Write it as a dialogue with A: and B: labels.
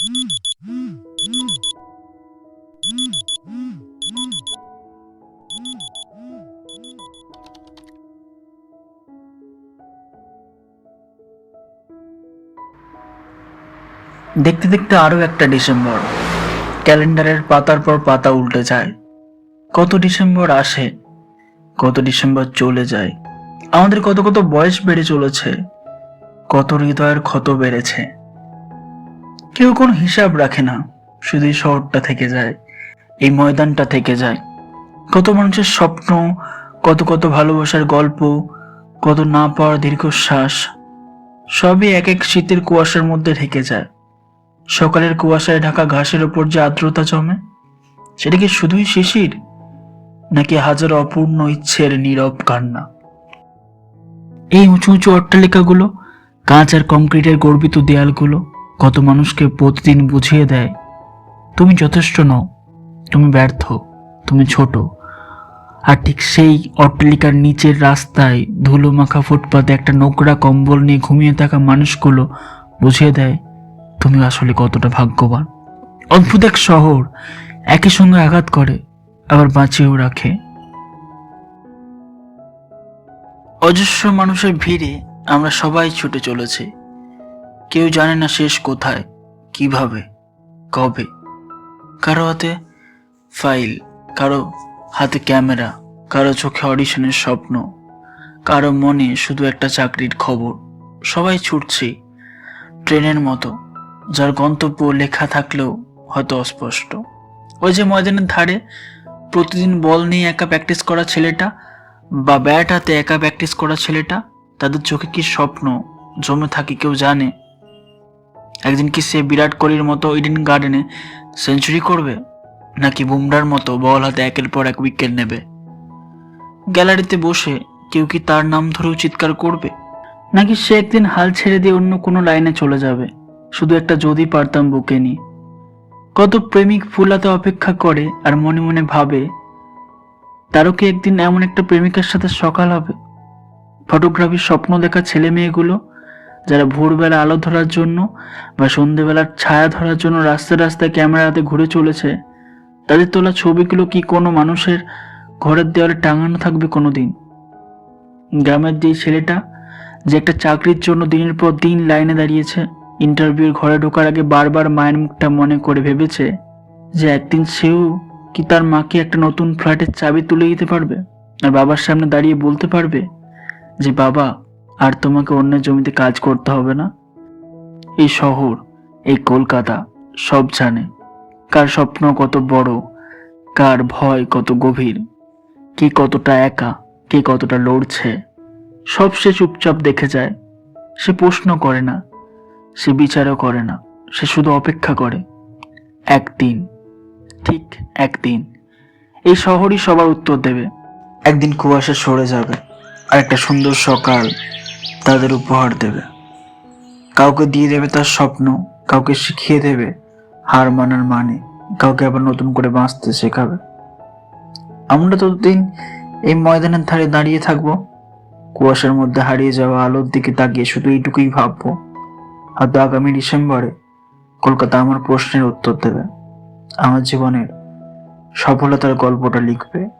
A: দেখতে দেখতে আরও একটা ডিসেম্বর। ক্যালেন্ডারের পাতার পর পাতা উল্টে যায়। কত ডিসেম্বর আসে, কত ডিসেম্বর চলে যায়। আমাদের কত কত বয়স বেড়ে চলেছে, কত হৃদয়ের ক্ষত বেড়েছে। কেউ কোনো হিসাব রাখে না, শুধু এই শহরটা থেকে যায়, এই ময়দানটা থেকে যায়। কত মানুষের স্বপ্ন, কত কত ভালোবাসার গল্প, কত না পাওয়ার দীর্ঘশ্বাস, সবই এক এক শীতের কুয়াশার মধ্যে ঢেকে যায়। সকালের কুয়াশায় ঢাকা ঘাসের ওপর যে আর্দ্রতা জমে, সেটা কি শুধুই শিশির, নাকি হাজার অপূর্ণ ইচ্ছের নীরব কান্না? এই উঁচু উঁচু অট্টালিকাগুলো, কাঁচ আর কংক্রিটের গর্বিত দেয়ালগুলো কত মানুষকে প্রতিদিন বুঝিয়ে দেয়, তুমি যথেষ্ট নও, তুমি ব্যর্থ, তুমি ছোট। আর ঠিক সেই অট্টালিকার নিচের রাস্তায় ধুলো মাখা ফুটপাতে একটা নোংরা কম্বল নিয়ে ঘুমিয়ে থাকা মানুষগুলো বুঝিয়ে দেয়, তুমি আসলে কতটা ভাগ্যবান। অদ্ভুত এক শহর, একই সঙ্গে আঘাত করে, আবার বাঁচিয়েও রাখে। অজস্র মানুষের ভিড়ে আমরা সবাই ছুটে চলেছি। কেউ জানে না শেষ কোথায়, কীভাবে, কবে। কারও হাতে ফাইল, কারও হাতে ক্যামেরা, কারও চোখে অডিশনের স্বপ্ন, কারও মনে শুধু একটা চাকরির খবর। সবাই ছুটছি ট্রেনের মতো, যার গন্তব্য লেখা থাকলেও হয়তো অস্পষ্ট। ওই যে ময়দানের ধারে প্রতিদিন বল নিয়ে একা প্র্যাকটিস করা ছেলেটা বা ব্যাট হাতে একা প্র্যাকটিস করা ছেলেটা, তাদের চোখে কি স্বপ্ন, জমে থাকে কেউ জানে। একদিন কি সে বিরাট কোহলির মতো ইডেন গার্ডেনে সেঞ্চুরি করবে? নাকি বুমরার মতো বল হাতে একের পর এক উইকেট নেবে? গ্যালারিতে বসে কেউ কি তার নাম ধরেও চিৎকার করবে? নাকি সে একদিন হাল ছেড়ে দিয়ে অন্য কোনো লাইনে চলে যাবে? শুধু একটা যদি পারতাম বুকে নিয়ে। কত প্রেমিক ফুলাতে অপেক্ষা করে আর মনে মনে ভাবে, তারও কি একদিন এমন একটা প্রেমিকার সাথে সকাল হবে? ফটোগ্রাফির স্বপ্ন দেখা ছেলে মেয়েগুলো যারা ভোরবেলা আলো ধরার জন্য বা সন্ধেবেলার ছায়া ধরার জন্য রাস্তায় রাস্তায় ক্যামেরাতে ঘুরে চলেছে, তাদের তোলা ছবিগুলো কি কোনো মানুষের ঘরের দেওয়ালে টাঙানো থাকবে কোনো দিন গ্রামের যে ছেলেটা, যে একটা চাকরির জন্য দিনের পর দিন লাইনে দাঁড়িয়েছে ইন্টারভিউর ঘরে ঢোকার আগে বারবার মায়ের মুখটা মনে করে ভেবেছে যে একদিন সেও কি তার মাকে একটা নতুন ফ্ল্যাটের চাবি তুলে দিতে পারবে? আর বাবার সামনে দাঁড়িয়ে বলতে পারবে যে, বাবা আর তোমাকে অন্যের জমিতে কাজ করতে হবে না? এই শহর, এই কলকাতা, সব জানে। কার স্বপ্ন কত বড়, কার ভয় কত গভীর। কে কতটা একা, কে কতটা লড়ছে। সব সে চুপচাপ দেখে যায়। সে প্রশ্ন করে না, সে বিচারও করে না, সে শুধু অপেক্ষা করে। একদিন, ঠিক একদিন, এই শহরই সবার উত্তর দেবে। একদিন কুয়াশা সরে যাবে আর একটা সুন্দর সকাল তাদের উপহার দেবে। কাউকে দিয়ে দেবে তার স্বপ্ন, কাউকে শিখিয়ে দেবে হার মানার মানে কাউকে আবার নতুন করে বাঁচতে শেখাবে। আমরা ততদিন এই ময়দানের ধারে দাঁড়িয়ে থাকব। কুয়াশার মধ্যে হারিয়ে যাওয়া আলোর দিকে তাকিয়ে শুধু এইটুকুই ভাববো। হয়তো আগামী ডিসেম্বরে কলকাতা আমার প্রশ্নের উত্তর দেবে। আমার জীবনের সফলতার গল্পটা লিখবে।